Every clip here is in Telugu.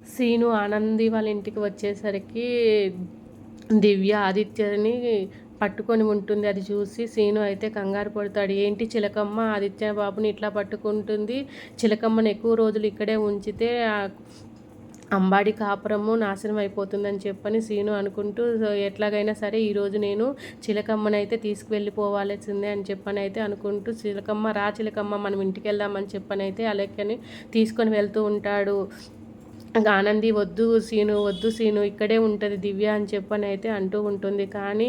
సీను ఆనంది వాళ్ళ ఇంటికి వచ్చేసరికి దివ్య ఆదిత్యని పట్టుకొని ఉంటుంది. అది చూసి సీను అయితే కంగారు పడతాడు. ఏంటి చిలకమ్మ ఆదిత్య బాబుని ఇట్లా పట్టుకుంటుంది? చిలకమ్మని ఎక్కువ రోజులు ఇక్కడే ఉంచితే అంబాడి కాపురము నాశనం అయిపోతుందని చెప్పని సీను అనుకుంటూ ఎట్లాగైనా సరే ఈరోజు నేను చిలకమ్మని అయితే తీసుకువెళ్ళిపోవాల్సిందే అని చెప్పని అయితే అనుకుంటూ చిలకమ్మ రా చిలకమ్మ మనం ఇంటికి వెళ్దామని చెప్పని అయితే అలెక్కని తీసుకొని వెళ్తూ ఉంటాడు. ఇంకా ఆనంది వద్దు సీను వద్దు సీను ఇక్కడే ఉంటుంది దివ్య అని చెప్పని అయితే అంటూ ఉంటుంది. కానీ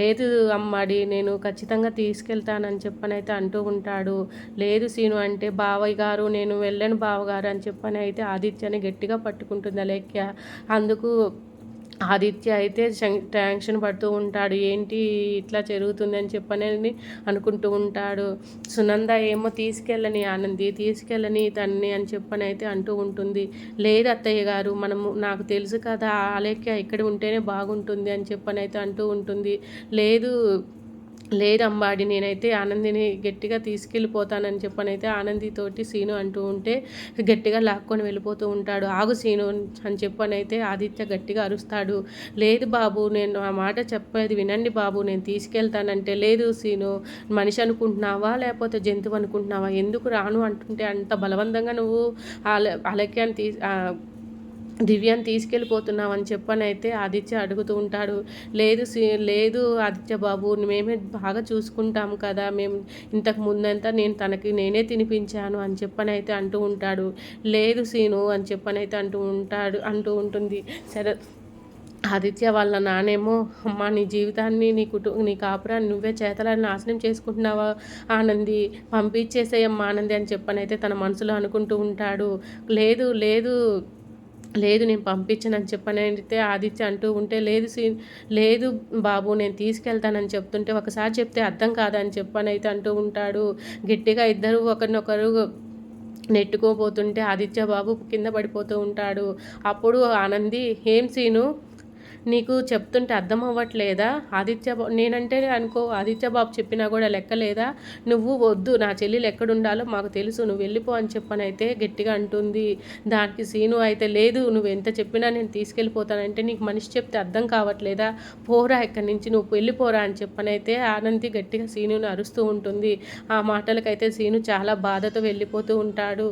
లేదు అమ్మాడి నేను ఖచ్చితంగా తీసుకెళ్తానని చెప్పని అయితే అంటూ ఉంటాడు. లేదు సీను అంటే బావయ్య గారు నేను వెళ్ళను బావగారు అని చెప్పని అయితే ఆదిత్యని గట్టిగా పట్టుకుంటుంది అలేఖ్య. అందుకు ఆదిత్య అయితే శం- టెన్షన్ పడుతూ ఉంటాడు ఏంటి ఇట్లా జరుగుతుంది అని చెప్పని అనుకుంటూ ఉంటాడు. సునంద ఏమో తీసుకెళ్ళని ఆనంది తీసుకెళ్ళని తన్ని అని చెప్పని అయితే అంటూ ఉంటుంది. లేదు అత్తయ్య గారు మనము నాకు తెలుసు కదా ఆలేఖ్య ఇక్కడ ఉంటేనే బాగుంటుంది అని చెప్పని అయితే అంటూ ఉంటుంది. లేదు లేదమ్మాడి నేనైతే ఆనందిని గట్టిగా తీసుకెళ్ళిపోతానని చెప్పని అయితే ఆనందితోటి సీను అంటూ ఉంటే గట్టిగా లాక్కొని వెళ్ళిపోతూ ఉంటాడు. ఆగు సీను అని చెప్పని అయితే ఆదిత్య గట్టిగా అరుస్తాడు. లేదు బాబు నేను ఆ మాట చెప్పేది వినండి బాబు నేను తీసుకెళ్తానంటే లేదు సీను మనిషి అనుకుంటున్నావా? లేకపోతే జంతువు అనుకుంటున్నావా? ఎందుకు రాను? అంటుంటే అంత బలవంతంగా నువ్వు అల అలక్యాన్ని తీ దివ్యాన్ని తీసుకెళ్ళిపోతున్నాం అని చెప్పని అయితే ఆదిత్య అడుగుతూ ఉంటాడు. లేదు లేదు ఆదిత్య బాబు మేమే బాగా చూసుకుంటాం కదా. మేము ఇంతకు ముందంతా నేను తనకి నేనే తినిపించాను అని చెప్పని అయితే అంటూ ఉంటాడు. లేదు సీను అని చెప్పని అయితే అంటూ ఉంటాడు అంటూ ఉంటుంది. సరే ఆదిత్య వాళ్ళ నానేమో అమ్మ నీ జీవితాన్ని నీ కుటు నీ కాపురాన్ని నువ్వే చేతలని నాశనం చేసుకుంటున్నావా ఆనంది? పంపించేసేయమ్మా ఆనంది అని చెప్పనైతే తన మనసులో అనుకుంటూ ఉంటాడు. లేదు లేదు లేదు నేను పంపించనని చెప్పని అయితే ఆదిత్య అంటూ ఉంటే లేదు సీ లేదు బాబు నేను తీసుకెళ్తానని చెప్తుంటే ఒకసారి చెప్తే అర్థం కాదని చెప్పని అయితే అంటూ ఉంటాడు. గట్టిగా ఇద్దరు ఒకరినొకరు నెట్టుకోబోతుంటే ఆదిత్య బాబు కింద పడిపోతూ ఉంటాడు. అప్పుడు ఆనంది ఏం సీను? నీకు చెప్తుంటే అర్థం అవ్వట్లేదా? ఆదిత్య నేనంటే అనుకో ఆదిత్య బాబు చెప్పినా కూడా లెక్కలేదా? నువ్వు వద్దు నా చెల్లెలు ఎక్కడుండాలో మాకు తెలుసు నువ్వు వెళ్ళిపో అని చెప్పనైతే గట్టిగా అంటుంది. దానికి సీను అయితే లేదు నువ్వు ఎంత చెప్పినా నేను తీసుకెళ్ళిపోతానంటే నీకు మనిషి చెప్తే అర్థం కావట్లేదా? పోరా ఇక్కడి నుంచి నువ్వు వెళ్ళిపోరా అని చెప్పనైతే ఆనంది గట్టిగా సీనుని అరుస్తూ ఉంటుంది. ఆ మాటలకైతే సీను చాలా బాధతో వెళ్ళిపోతూ ఉంటాడు.